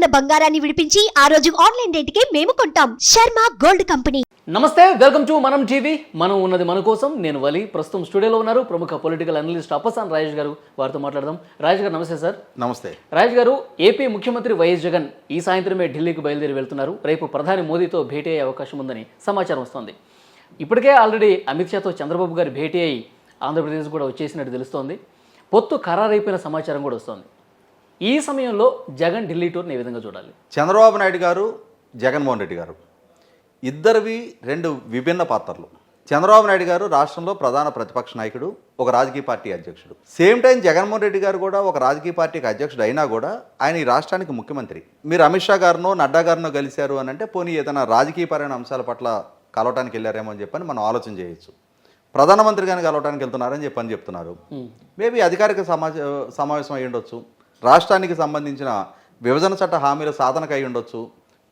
ఉన్న బంగారాన్ని విడిపించి ఆ రోజు ఆన్లైన్ రేటుకే మేము కొంటాం. Sharma gold company. Namaste welcome to Manam TV. మనం ఉన్నది మన కోసం. నేను వలి. ప్రస్తుతం స్టూడియోలో ఉన్నారు ప్రముఖ పొలిటికల్ అనలిస్ట్ అప్పసాన్ రాజేష్ గారు. వారితో మాట్లాడదాం. రాజేష్ గారు నమస్తే సార్. నమస్తే. రాజేష్ గారు ఏపీ ముఖ్యమంత్రి వైఎస్ జగన్ ఈ సాయంత్రమే ఢిల్లీకి బయలుదేరి వెళ్తున్నారు. రేపు ప్రధాని మోదీతో భేటీ అయ్యే అవకాశం ఉందని సమాచారం వస్తోంది. ఇప్పటికే ఆల్రెడీ అమిత్ షాతో చంద్రబాబు గారు భేటీ అయ్యి ఆంధ్రప్రదేశ్ కూడా వచ్చేసినట్టు తెలుస్తోంది. పొత్తు ఖరారైపోయిన సమాచారం కూడా వస్తోంది. ఈ సమయంలో జగన్ ఢిల్లీ టూర్ని ఏ విధంగా చూడాలి? చంద్రబాబు నాయుడు గారు జగన్మోహన్ రెడ్డి గారు. ఇద్దరివి రెండు విభిన్న పాత్రలు. చంద్రబాబు నాయుడు గారు రాష్ట్రంలో ప్రధాన ప్రతిపక్ష నాయకుడు ఒక రాజకీయ పార్టీ అధ్యక్షుడు. సేమ్ టైం జగన్మోహన్ రెడ్డి గారు కూడా ఒక రాజకీయ పార్టీకి అధ్యక్షుడు అయినా కూడా ఆయన ఈ రాష్ట్రానికి ముఖ్యమంత్రి. మీరు అమిత్ షా గారినో నడ్డా గారినో కలిశారు అని అంటే పోనీ ఏదైనా రాజకీయపరమైన అంశాల పట్ల కలవటానికి వెళ్ళారేమో అని చెప్పని మనం ఆలోచన చేయొచ్చు. ప్రధానమంత్రి గారిని కలవటానికి వెళ్తున్నారని చెప్పని చెప్తున్నారు. మేబీ అధికారిక సమాజ సమావేశం అయి ఉండొచ్చు రాష్ట్రానికి సంబంధించిన విభజన చట్ట హామీల సాధనకు అయి ఉండొచ్చు.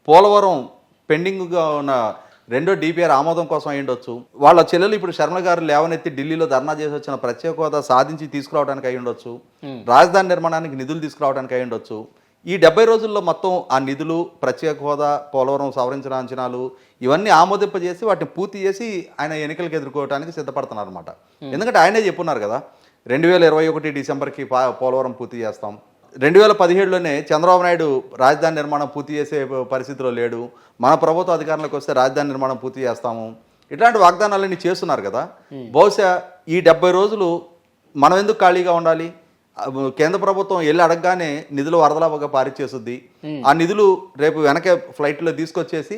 పోలవరం పెండింగ్గా ఉన్న రెండో డిపిఆర్ ఆమోదం కోసం అయి ఉండొచ్చు. వాళ్ళ చెల్లెలు ఇప్పుడు శర్మ గారు లేవనెత్తి ఢిల్లీలో ధర్నా చేసి వచ్చిన ప్రత్యేక హోదా సాధించి తీసుకురావడానికి అయి ఉండొచ్చు. రాజధాని నిర్మాణానికి నిధులు తీసుకురావడానికి అయి ఉండొచ్చు. ఈ డెబ్బై రోజుల్లో మొత్తం ఆ నిధులు ప్రత్యేక హోదా పోలవరం సవరించిన అంచనాలు ఇవన్నీ ఆమోదింపజేసి వాటిని పూర్తి చేసి ఆయన ఎన్నికలకు ఎదుర్కోవడానికి సిద్ధపడుతున్నారు అనమాట ఎందుకంటే ఆయనే చెప్పున్నారు కదా రెండు వేల ఇరవై ఒకటి డిసెంబర్కి పా- పోలవరం పూర్తి చేస్తాం. రెండు వేల పదిహేడులోనే చంద్రబాబు నాయుడు రాజధాని నిర్మాణం పూర్తి చేసే పరిస్థితిలో లేడు. మన ప్రభుత్వ అధికారంలోకి వస్తే రాజధాని నిర్మాణం పూర్తి చేస్తాము. ఇట్లాంటి వాగ్దానాలన్నీ చేస్తున్నారు కదా. బహుశా ఈ డెబ్బై రోజులు మనం ఎందుకు ఖాళీగా ఉండాలి? కేంద్ర ప్రభుత్వం వెళ్ళి అడగగానే నిధులు వరదలాగా పారిచ్చేస్తుంది ఆ నిధులు రేపు వెనకే ఫ్లైట్లో తీసుకొచ్చేసి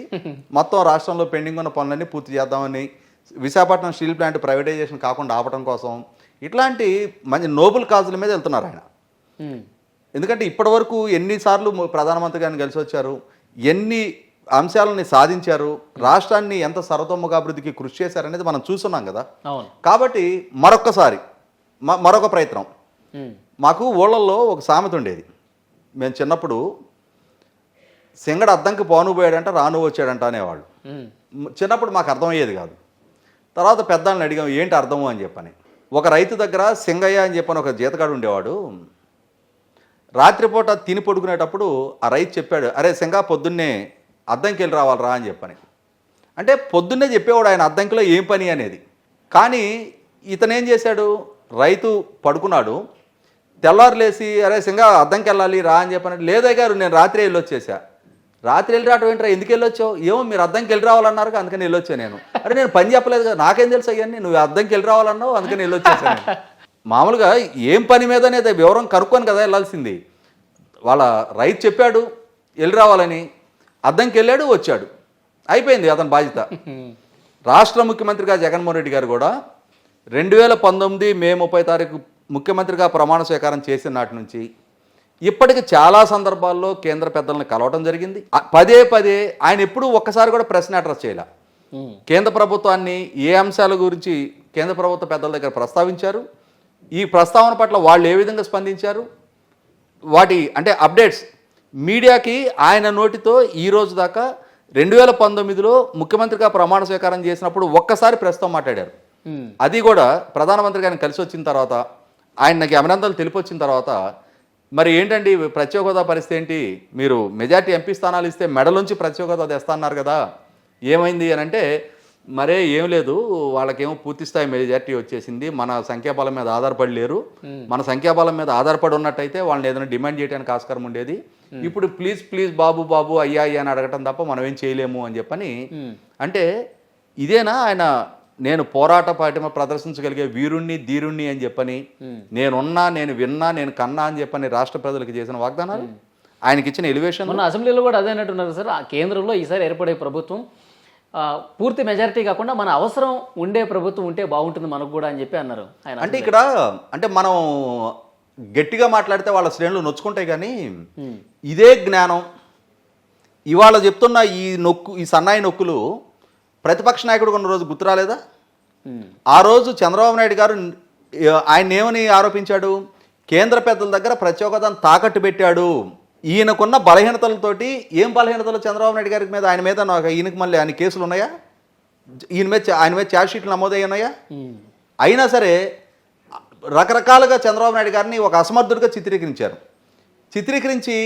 మొత్తం రాష్ట్రంలో పెండింగ్ ఉన్న పనులన్నీ పూర్తి చేద్దామని విశాఖపట్నం స్టీల్ ప్లాంట్ ప్రైవేటైజేషన్ కాకుండా ఆపడం కోసం ఇట్లాంటి మంచి నోబుల్ కాజుల మీద వెళ్తున్నారు ఆయన. ఎందుకంటే ఇప్పటివరకు ఎన్నిసార్లు ప్రధానమంత్రి గారిని కలిసి వచ్చారు ఎన్ని అంశాలని సాధించారు. రాష్ట్రాన్ని ఎంత సర్వతోముఖాభివృద్ధికి కృషి చేశారనేది మనం చూస్తున్నాం కదా. కాబట్టి మరొక్కసారి మరొక ప్రయత్నం. మాకు ఊళ్ళల్లో ఒక సామెత ఉండేది. మేము చిన్నప్పుడు సింగడు అద్దంకి పోను పోయాడంట రాను వచ్చాడంట అనేవాళ్ళు చిన్నప్పుడు మాకు అర్థమయ్యేది కాదు. తర్వాత పెద్దవాళ్ళని అడిగాం ఏంటి అర్థము? అని చెప్పని. ఒక రైతు దగ్గర సింగయ్య అని చెప్పని ఒక జీతగాడు ఉండేవాడు. రాత్రిపూట తిని పడుకునేటప్పుడు ఆ రైతు చెప్పాడు అరే శంగా పొద్దున్నే అద్దంకి వెళ్ళి రావాలరా అని చెప్పని. అంటే పొద్దున్నే చెప్పేవాడు ఆయన అద్దంకిలో ఏం పని అనేది. కానీ ఇతనేం చేశాడు? రైతు పడుకున్నాడు. తెల్లారు లేచి అరే సింగా అద్దంకి వెళ్ళాలి రా అని చెప్పని. లేదే గారు నేను రాత్రి వెళ్ళొచ్చేసా. రాత్రి వెళ్ళి రావడం ఏంట్రా? ఎందుకు వెళ్ళొచ్చావు? ఏమో మీరు అద్దంకి వెళ్ళి రావాలన్నారు అందుకని వెళ్ళొచ్చా నేను. అరే నేను పని చెప్పలేదు కదా నాకేం తెలుసు అయ్యాన్ని నువ్వు అద్దంకి వెళ్ళి రావాలన్నావు అందుకని వెళ్ళొచ్చేసాను మామూలుగా ఏం పని మీద అనేది వివరం కనుక్కొని కదా వెళ్ళాల్సింది. వాళ్ళ రైతు చెప్పాడు వెళ్ళి రావాలని. అద్దంకి వెళ్ళాడు వచ్చాడు. అయిపోయింది అతని బాధ్యత. రాష్ట్ర ముఖ్యమంత్రిగా జగన్మోహన్ రెడ్డి గారు కూడా రెండు వేల పంతొమ్మిది మే ముప్పై తారీఖు ముఖ్యమంత్రిగా ప్రమాణ స్వీకారం చేసిన నాటి నుంచి ఇప్పటికి చాలా సందర్భాల్లో కేంద్ర పెద్దలను కలవటం జరిగింది. పదే పదే ఆయన ఎప్పుడూ ఒక్కసారి కూడా ప్రశ్న అడ్రస్ చేయాల. కేంద్ర ప్రభుత్వాన్ని ఏ అంశాల గురించి కేంద్ర ప్రభుత్వ పెద్దల దగ్గర ప్రస్తావించారు? ఈ ప్రస్తావన పట్ల వాళ్ళు ఏ విధంగా స్పందించారు? వాటి అంటే అప్డేట్స్. మీడియాకి ఆయన నోటితో ఈ రోజు దాకా రెండు వేల పంతొమ్మిదిలో ముఖ్యమంత్రిగా ప్రమాణ స్వీకారం చేసినప్పుడు ఒక్కసారి ప్రస్తుతం మాట్లాడారు. అది కూడా ప్రధానమంత్రి గారిని కలిసి వచ్చిన తర్వాత ఆయనకి అభినందనలు తెలిపొచ్చిన తర్వాత మరి ఏంటండి ప్రత్యేక హోదా పరిస్థితి ఏంటి? మీరు మెజార్టీ ఎంపీ స్థానాలు ఇస్తే మెడలోంచి ప్రత్యేక హోదా తెస్తా అన్నారు కదా. ఏమైంది అని అంటే మరే ఏం లేదు వాళ్ళకేమో పూర్తి స్థాయి మెజార్టీ వచ్చేసింది. మన సంఖ్యాబలం మీద ఆధారపడి లేరు మన సంఖ్యాబలం మీద ఆధారపడి ఉన్నట్టయితే వాళ్ళని ఏదైనా డిమాండ్ చేయడానికి ఆస్కారం ఉండేది. ఇప్పుడు ప్లీజ్ ప్లీజ్ బాబు బాబు అయ్యా అయ్యా అని అడగటం తప్ప మనం ఏం చేయలేము అని చెప్పని అంటే ఇదేనా ఆయన నేను పోరాట పాటిమ ప్రదర్శించగలిగే వీరుణ్ణి ధీరుణ్ణి అని చెప్పని నేనున్నా నేను విన్నా నేను కన్నా అని చెప్పని రాష్ట్ర ప్రజలకు చేసిన వాగ్దానాలు? ఆయనకి ఇచ్చిన ఎలివేషన్ అసెంబ్లీలో కూడా అదే అన్నట్టున్నారు సార్. ఆ కేంద్రంలో ఈసారి ఏర్పడే ప్రభుత్వం పూర్తి మెజారిటీ కాకుండా మన అవసరం ఉండే ప్రభుత్వం ఉంటే బాగుంటుంది మనకు కూడా అని చెప్పి అన్నారు. ఆయన అంటే ఇక్కడ అంటే మనం గట్టిగా మాట్లాడితే వాళ్ళ శ్రేణులు నొచ్చుకుంటాయి కానీ ఇదే జ్ఞానం. ఇవాళ చెప్తున్న ఈ నొక్కు ఈ సన్నాయి నొక్కులు ప్రతిపక్ష నాయకుడు ఉన్న రోజు గుర్తురాలేదా. ఆ రోజు చంద్రబాబు నాయుడు గారు ఆయన ఏమని ఆరోపించాడు? కేంద్ర పెద్దల దగ్గర ప్రత్యేకతను తాకట్టు పెట్టాడు. ఈయనకున్న బలహీనతలతోటి ఏం బలహీనతలు చంద్రబాబు నాయుడు గారి మీద ఆయన మీద నాకు ఈయనకి మళ్ళీ ఆయన కేసులు ఉన్నాయా? ఈయన మీద ఆయన మీద ఛార్జ్ షీట్లు నమోదయ్యి ఉన్నాయా. అయినా సరే రకరకాలుగా చంద్రబాబు నాయుడు గారిని ఒక అసమర్థుడిగా చిత్రీకరించారు. చిత్రీకరించి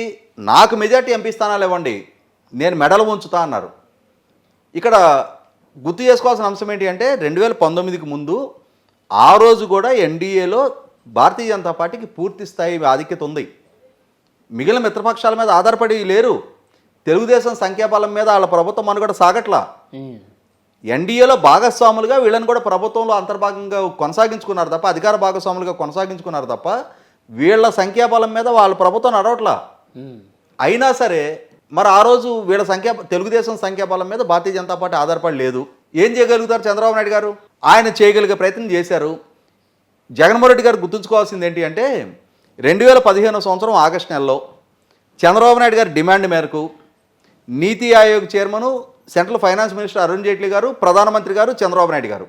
నాకు మెజార్టీ ఎంపీ స్థానాలు ఇవ్వండి నేను మెడలు ఉంచుతా అన్నారు. ఇక్కడ గుర్తు చేసుకోవాల్సిన అంశం ఏంటి అంటే రెండు వేల పంతొమ్మిదికి ముందు ఆ రోజు కూడా ఎన్డీఏలో భారతీయ జనతా పార్టీకి పూర్తి స్థాయి ఆధిక్యత ఉంది. మిగిలిన మిత్రపక్షాల మీద ఆధారపడి లేరు. తెలుగుదేశం సంఖ్యాబలం మీద వాళ్ళ ప్రభుత్వం మనుగడ సాగట్లా. ఎన్డీఏలో భాగస్వాములుగా వీళ్ళని కూడా ప్రభుత్వంలో అంతర్భాగంగా కొనసాగించుకున్నారు తప్ప అధికార భాగస్వాములుగా కొనసాగించుకున్నారు తప్ప వీళ్ళ సంఖ్యాబలం మీద వాళ్ళ ప్రభుత్వం నడవట్లా. అయినా సరే మరి ఆ రోజు వీళ్ళ సంఖ్యా తెలుగుదేశం సంఖ్యాబలం మీద భారతీయ జనతా పార్టీ ఆధారపడి లేదు. ఏం చేయగలుగుతారు చంద్రబాబు నాయుడు గారు? ఆయన చేయగలిగే ప్రయత్నం చేశారు. జగన్మోహన్ రెడ్డి గారు గుర్తుంచుకోవాల్సింది ఏంటి అంటే రెండు వేల పదిహేను సంవత్సరం ఆగస్టు నెలలో చంద్రబాబు నాయుడు గారి డిమాండ్ మేరకు NITI Aayog chairman central finance minister Arun Jaitley గారు ప్రధానమంత్రి గారు చంద్రబాబు నాయుడు గారు.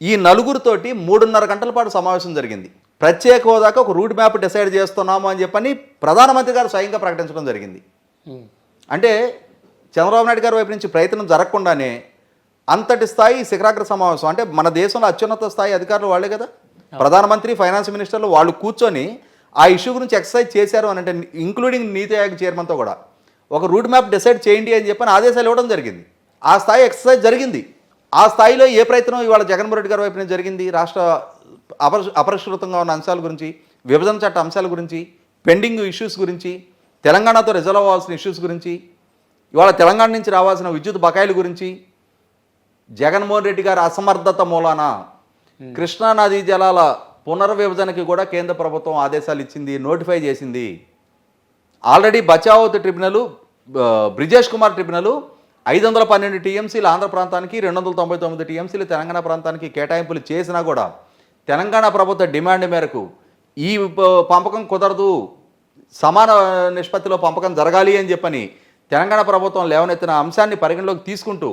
ఈ నలుగురితోటి మూడున్నర గంటల పాటు సమావేశం జరిగింది. ప్రత్యేక హోదాకు ఒక రూట్ మ్యాప్ డిసైడ్ చేస్తున్నాము అని చెప్పని ప్రధానమంత్రి గారు స్వయంగా ప్రకటించడం జరిగింది. అంటే చంద్రబాబు నాయుడు గారి వైపు నుంచి ప్రయత్నం జరగకుండానే అంతటి స్థాయి శిఖరాగ్ర సమావేశం అంటే మన దేశంలో అత్యున్నత స్థాయి అధికారులు వాళ్ళే కదా. ప్రధానమంత్రి ఫైనాన్స్ మినిస్టర్లు వాళ్ళు కూర్చొని ఆ ఇష్యూ గురించి ఎక్సర్సైజ్ చేశారు అని అంటే ఇంక్లూడింగ్ నీతి ఆయోగ్ చైర్మన్తో కూడా. ఒక రూట్ మ్యాప్ డిసైడ్ చేయండి అని చెప్పని ఆదేశాలు ఇవ్వడం జరిగింది. ఆ స్థాయి ఎక్సర్సైజ్ జరిగింది. ఆ స్థాయిలో ఏ ప్రయత్నం ఇవాళ జగన్మోహన్ రెడ్డి గారి వైపు నుంచి జరిగింది? రాష్ట్ర అపరి అపరిష్కృతంగా ఉన్న అంశాల గురించి విభజన చట్ట అంశాల గురించి పెండింగ్ ఇష్యూస్ గురించి తెలంగాణతో రిజర్వ్ అవ్వాల్సిన ఇష్యూస్ గురించి ఇవాళ తెలంగాణ నుంచి రావాల్సిన విద్యుత్ బకాయిల గురించి జగన్మోహన్ రెడ్డి గారి అసమర్థత మూలాన కృష్ణా నదీ జలాల పునర్విభజనకి కూడా కేంద్ర ప్రభుత్వం ఆదేశాలు ఇచ్చింది నోటిఫై చేసింది. Already Bachawat tribunal Brijesh Kumar tribunal ఐదు వందల పన్నెండు టీఎంసీలు ఆంధ్ర ప్రాంతానికి రెండు వందల తొంభై తొమ్మిది టీఎంసీలు తెలంగాణ ప్రాంతానికి కేటాయింపులు చేసినా కూడా తెలంగాణ ప్రభుత్వ డిమాండ్ మేరకు ఈ ప- పంపకం కుదరదు సమాన నిష్పత్తిలో పంపకం జరగాలి అని చెప్పని తెలంగాణ ప్రభుత్వం లేవనెత్తిన అంశాన్ని పరిగణలోకి తీసుకుంటూ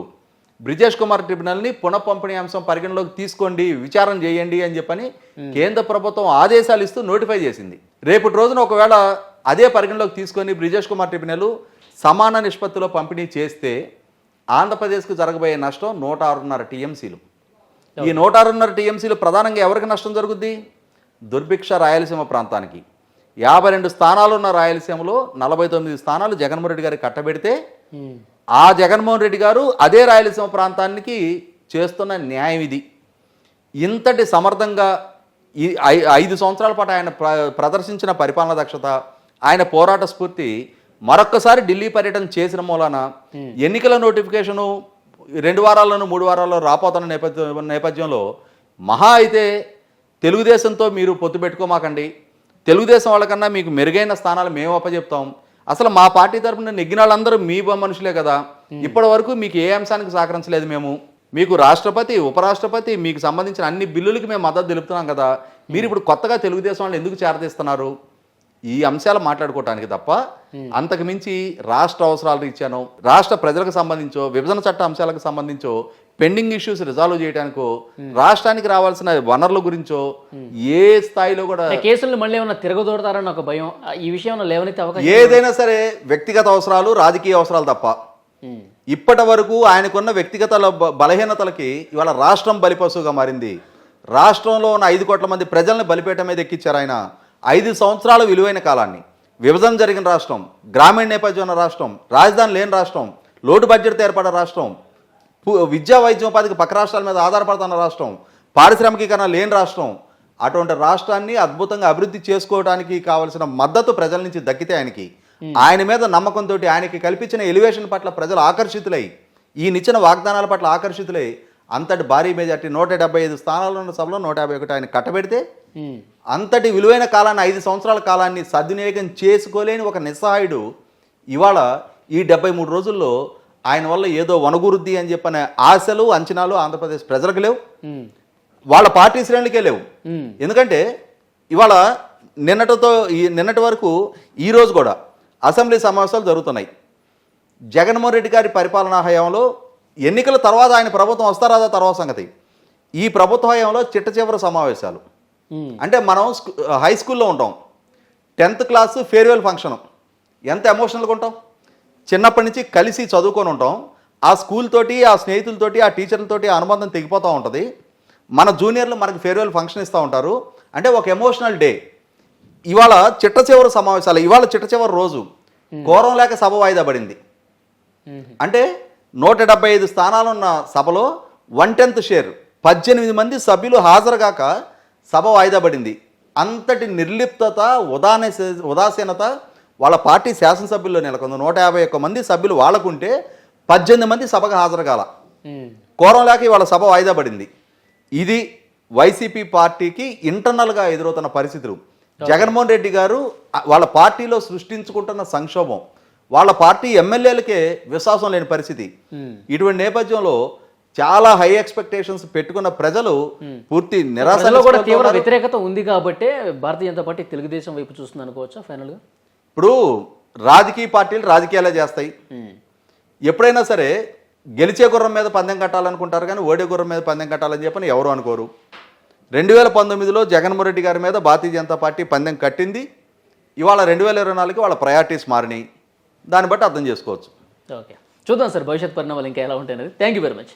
బ్రిజేష్ కుమార్ ట్రిబ్యునల్ని పునఃపంపిణీ అంశం పరిగణలోకి తీసుకోండి విచారణ చేయండి అని చెప్పని కేంద్ర ప్రభుత్వం ఆదేశాలు ఇస్తూ నోటిఫై చేసింది. రేపటి రోజున ఒకవేళ అదే పరిగణలోకి తీసుకొని బ్రిజేష్ కుమార్ ట్రిబ్యునల్ సమాన నిష్పత్తిలో పంపిణీ చేస్తే ఆంధ్రప్రదేశ్కు జరగబోయే నష్టం నూట ఆరున్నర టీఎంసీలు. ఈ నూట ఆరున్నర టీఎంసీలు ప్రధానంగా ఎవరికి నష్టం జరుగుద్ది? దుర్భిక్ష రాయలసీమ ప్రాంతానికి. యాభై రెండు స్థానాలున్న రాయలసీమలో నలభై తొమ్మిది స్థానాలు జగన్మోహన్ రెడ్డి గారికి కట్టబెడితే. ఆ జగన్మోహన్ రెడ్డి గారు అదే రాయలసీమ ప్రాంతానికి చేస్తున్న న్యాయం ఇది. ఇంతటి సమర్థంగా ఈ ఐ- ఐదు సంవత్సరాల పాటు ఆయన ప్ర- ప్రదర్శించిన పరిపాలన దక్షత ఆయన పోరాట స్ఫూర్తి మరొక్కసారి ఢిల్లీ పర్యటన చేసిన మూలాన ఎన్నికల నోటిఫికేషను రెండు వారాల్లోనూ మూడు వారాల్లో రాపోతున్న నేపథ్యం నేపథ్యంలో మహా అయితే తెలుగుదేశంతో మీరు పొత్తు పెట్టుకోమాకండి. తెలుగుదేశం వాళ్ళకన్నా మీకు మెరుగైన స్థానాలు మేము అప్పచెప్తాం అసలు మా పార్టీ తరపున నెగ్గిన వాళ్ళందరూ మీ మనుషులే కదా. ఇప్పటి వరకు మీకు ఏ అంశానికి సహకరించలేదు మేము. మీకు రాష్ట్రపతి ఉపరాష్ట్రపతి మీకు సంబంధించిన అన్ని బిల్లులకి మేము మద్దతు తెలుపుతున్నాం కదా. మీరు ఇప్పుడు కొత్తగా తెలుగుదేశం వాళ్ళు ఎందుకు చేరదీస్తున్నారు? ఈ అంశాలు మాట్లాడుకోవటానికి తప్ప అంతకు మించి రాష్ట్ర అవసరాలు రీత్యానో రాష్ట్ర ప్రజలకు సంబంధించో విభజన చట్ట అంశాలకు సంబంధించో పెండింగ్ ఇష్యూస్ రిజాల్వ్ చేయడానికో రాష్ట్రానికి రావాల్సిన వనరుల గురించో ఏ స్థాయిలో కూడా కేసులను మళ్ళీ ఏమన్నా తిరగదోడతారని ఒక భయం ఈ విషయం లేవనైతే అవకాశం ఏదైనా సరే వ్యక్తిగత అవసరాలు రాజకీయ అవసరాలు తప్ప. ఇప్పటి వరకు ఆయనకున్న వ్యక్తిగత బలహీనతలకి ఇవాళ రాష్ట్రం బలిపశువుగా మారింది. రాష్ట్రంలో ఉన్న ఐదు కోట్ల మంది ప్రజల్ని బలిపేట మీద ఎక్కించారు ఆయన. ఐదు సంవత్సరాల విలువైన కాలాన్ని విభజన జరిగిన రాష్ట్రం గ్రామీణ నేపథ్యం ఉన్న రాష్ట్రం రాజధాని లేని రాష్ట్రం లోటు బడ్జెట్తో ఏర్పడిన రాష్ట్రం విద్యా వైద్యం ఉపాధికి పక్క రాష్ట్రాల మీద ఆధారపడుతున్న రాష్ట్రం పారిశ్రామికీకరణ లేని రాష్ట్రం అటువంటి రాష్ట్రాన్ని అద్భుతంగా అభివృద్ధి చేసుకోవడానికి కావలసిన మద్దతు ప్రజల నుంచి దక్కితే ఆయనకి ఆయన మీద నమ్మకంతో ఆయనకి కల్పించిన ఎలివేషన్ పట్ల ప్రజలు ఆకర్షితులై ఈ నిచ్చిన వాగ్దానాల పట్ల ఆకర్షితులై అంతటి భారీ మెజార్టీ నూట డెబ్బై ఐదు స్థానాలు ఉన్న సభలో నూట యాభై ఒకటి ఆయన కట్టబెడితే. అంతటి విలువైన కాలాన్ని ఐదు సంవత్సరాల కాలాన్ని సద్వినియోగం చేసుకోలేని ఒక నిస్సహాయుడు ఇవాళ ఈ డెబ్బై మూడు రోజుల్లో ఆయన వల్ల ఏదో వనగురుద్ది అని చెప్పిన ఆశలు అంచనాలు ఆంధ్రప్రదేశ్ ప్రజలకు లేవు. వాళ్ళ పార్టీ శ్రేణులకే లేవు. ఎందుకంటే ఇవాళ నిన్నటితో ఈ నిన్నటి వరకు ఈ రోజు కూడా అసెంబ్లీ సమావేశాలు జరుగుతున్నాయి జగన్మోహన్ రెడ్డి గారి పరిపాలనా హయాంలో ఎన్నికల తర్వాత ఆయన ప్రభుత్వం వస్తారాదా తర్వాత సంగతి ఈ ప్రభుత్వ హయాంలో చిట్ట చివరి సమావేశాలు. అంటే మనం స్కూ- హై స్కూల్లో ఉంటాం. టెన్త్ క్లాస్ ఫేర్వెల్ ఫంక్షన్ ఎంత ఎమోషనల్గా ఉంటాం? చిన్నప్పటి నుంచి కలిసి చదువుకొని ఉంటాం. ఆ స్కూల్ తోటి ఆ స్నేహితులతోటి ఆ టీచర్లతోటి ఆ అనుబంధం తెగిపోతూ ఉంటుంది. మన జూనియర్లు మనకి ఫేర్వెల్ ఫంక్షన్ ఇస్తూ ఉంటారు. అంటే ఒక ఎమోషనల్ డే ఇవాళ చిట్ట చివరి సమావేశాలు ఇవాళ చిట్ట చివరి రోజు. కోరం లేక సభ వాయిదా పడింది. అంటే నూట డెబ్బై ఐదు స్థానాలున్న సభలో వన్ టెన్త్ షేర్ పద్దెనిమిది మంది సభ్యులు హాజరుగాక సభ వాయిదా పడింది. అంతటి నిర్లిప్తత ఉదానే ఉదాసీనత వాళ్ళ పార్టీ శాసనసభ్యుల్లో నెలకొంది. నూట యాభై ఒక్క మంది సభ్యులు వాళ్ళకుంటే పద్దెనిమిది మంది సభకు హాజరు కాల. కోరం లేక ఇవాళ సభ వాయిదా పడింది. ఇది వైసీపీ పార్టీకి ఇంటర్నల్గా ఎదురవుతున్న పరిస్థితులు. జగన్మోహన్ రెడ్డి గారు వాళ్ళ పార్టీలో సృష్టించుకుంటున్న సంక్షోభం. వాళ్ళ పార్టీ ఎమ్మెల్యేలకే విశ్వాసం లేని పరిస్థితి. ఇటువంటి నేపథ్యంలో చాలా హై ఎక్స్పెక్టేషన్స్ పెట్టుకున్న ప్రజలు పూర్తి నిరాశ ప్రజల్లో కూడా తీవ్ర వ్యతిరేకత ఉంది కాబట్టే భారతీయ జనతా పార్టీ తెలుగుదేశం వైపు చూస్తుంది అనుకోవచ్చా ఫైనల్గా ఇప్పుడు రాజకీయ పార్టీలు రాజకీయాలే చేస్తాయి. ఎప్పుడైనా సరే గెలిచే గుర్రం మీద పందెం కట్టాలనుకుంటారు కానీ ఓడే గుర్రం మీద పందెం కట్టాలని చెప్పని ఎవరు అనుకోరు. రెండు వేల పంతొమ్మిదిలో జగన్మోహన్ రెడ్డి గారి మీద భారతీయ జనతా పార్టీ పందెం కట్టింది. ఇవాళ రెండు వేల ఇరవై నాలుగుకి వాళ్ళ ప్రయారిటీస్ మారినాయి. దాన్ని బట్టి అర్థం చేసుకోవచ్చు. ఓకే. చూద్దాం సార్ భవిష్యత్ పరిణామాలు ఇంకా ఎలా ఉంటాయి అనేది థ్యాంక్ యూ వెరీ మచ్